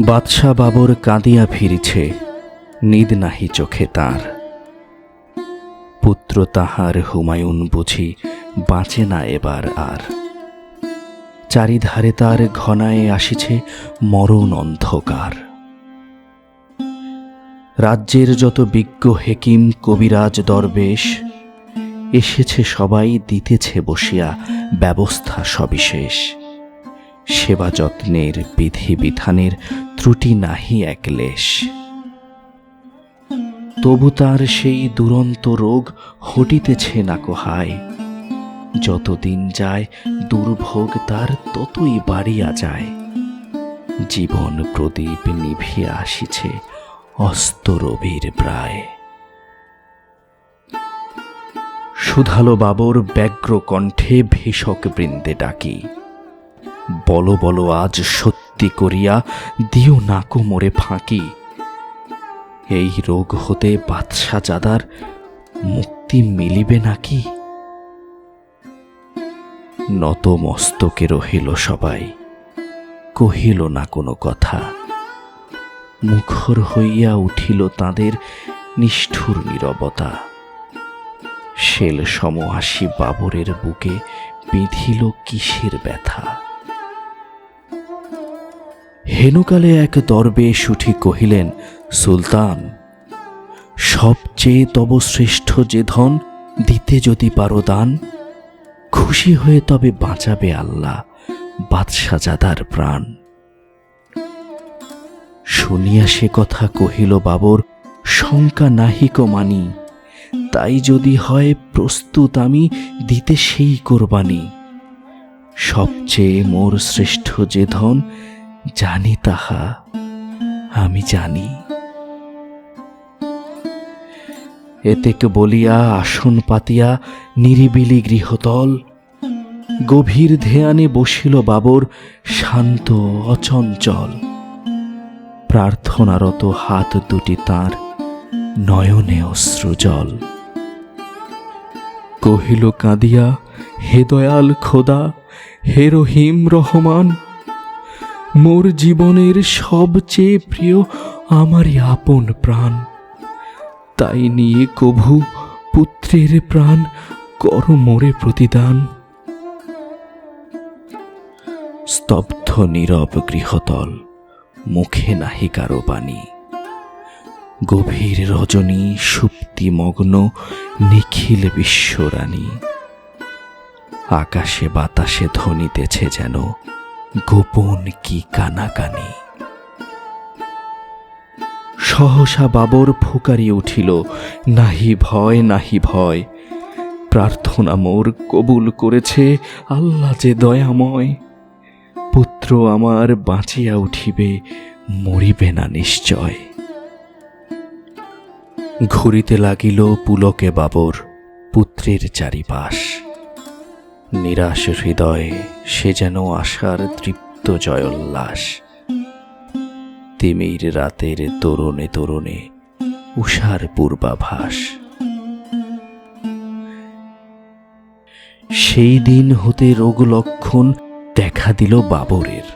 বাদশা বাবর কাঁদিয়া ফিরিছে, নিদ নাহি চোখে তার। পুত্র তাহার হুমায়ুন বুঝি বাঁচে না এবার আর। চারিধারে তার ঘনায় আসিছে মরণ অন্ধকার। রাজ্যের যত বিজ্ঞ হেকিম, কবিরাজ, দরবেশ, এসেছে সবাই, দিতেছে বসিয়া ব্যবস্থা সবিশেষ। সেবা যত্নের বিধি বিধানের ত্রুটি নাহি একলেশ তবু তার সেই দুরন্ত রোগ হটিতেছে না কোহায়। যতদিন যায় দুর্ভোগ তার ততই বাড়িয়া যায়। জীবন প্রদীপ নিভিয়া আসিছে অস্তরবীর প্রায়। সুধালো বাবর ব্যগ্র কণ্ঠে ভীষক বৃন্দে ডাকি। বলো বলো আজ সত্যি করিয়া দিও নাকো মোরে ফাঁকি। এই রোগ হতে বাদশা জাদার মুক্তি মিলিবে নাকি? নত মস্তকে রহিল সবাই, কহিল না কোনো কথা। মুখর হইয়া উঠিল তাদের নিষ্ঠুর নীরবতা। শেল সম আসি বাবরের বুকে, বিঁধিল কিসের ব্যথা? হেনুকালে এক দরবেশ উঠি কহিলেন, সুলতান, সবচেয়ে তব শ্রেষ্ঠ যে ধন দিতে যদি পারো দান, খুশি হয়ে তবে বাঁচাবে আল্লাহ বাদশাজাদার প্রাণ। শুনিয়া সে কথা কহিল বাবর, শঙ্কা নাহিক মানি, তাই যদি হয় প্রস্তুত আমি দিতে সেই কোরবানি। সবচেয়ে মোর শ্রেষ্ঠ যে ধন জানি তাহা, আমি জানি। এতেক বলিয়া, আসন পাতিয়া, নিরিবিলি গৃহতল, গভীর ধ্যানে বসিল বাবর শান্ত অচঞ্চল। প্রার্থনারত হাত দুটি তার নয়নে অশ্রুজল। কহিল, কাঁদিয়া, হে দয়াল খোদা, হে রহিম রহমান মোর জীবনের সবচেয়ে প্রিয় আমারই আপন প্রাণ। তাই নিয়ে কভু পুত্রের প্রাণ কর মোরে প্রতিদান। স্তব্ধ নীরব গৃহতল, মুখে নাহি কারও বাণী। গভীর রজনী, সুপ্তিমগ্ন, নিখিল বিশ্বরানী। আকাশে বাতাসে ধ্বনিতেছে যেন গোপন কি কানাকানি? সহসা বাবর ফুকারি উঠিল, নাহি ভয় নাহি ভয়। প্রার্থনা মোর কবুল করেছে আল্লাহ যে দয়াময়। পুত্র আমার বাঁচিয়া উঠিবে, মরিবে না নিশ্চয়। ঘুরিতে লাগিল পুলকে বাবর, পুত্রের চারিপাশ। নিরাশ হৃদয়ে সে যেন আশার তৃপ্ত জয়োল্লাস। তিমির রাতের তরুণে তরুণে উষার পূর্বাভাস। সেই দিন হতে রোগ লক্ষণ দেখা দিল বাবরের।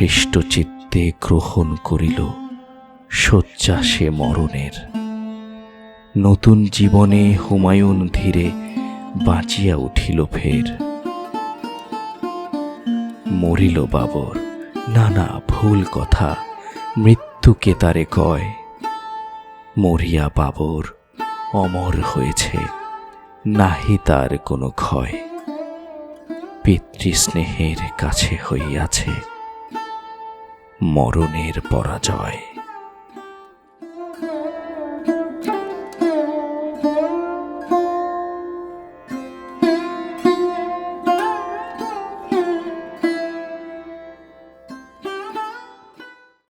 হৃষ্টচিত্তে গ্রহণ করিল শয্যা সে মরণের। নতুন জীবনে হুমায়ুন ধীরে বাঁচিয়া উঠিল ফের। মরিল বাবর না না ভুল কথা, মৃত্যুকে তারে কয়। মরিয়া বাবর, অমর হয়েছে, নাহি তার কোনো ক্ষয়। পিতৃস্নেহের কাছে হইয়াছে, মরণের পরাজয়।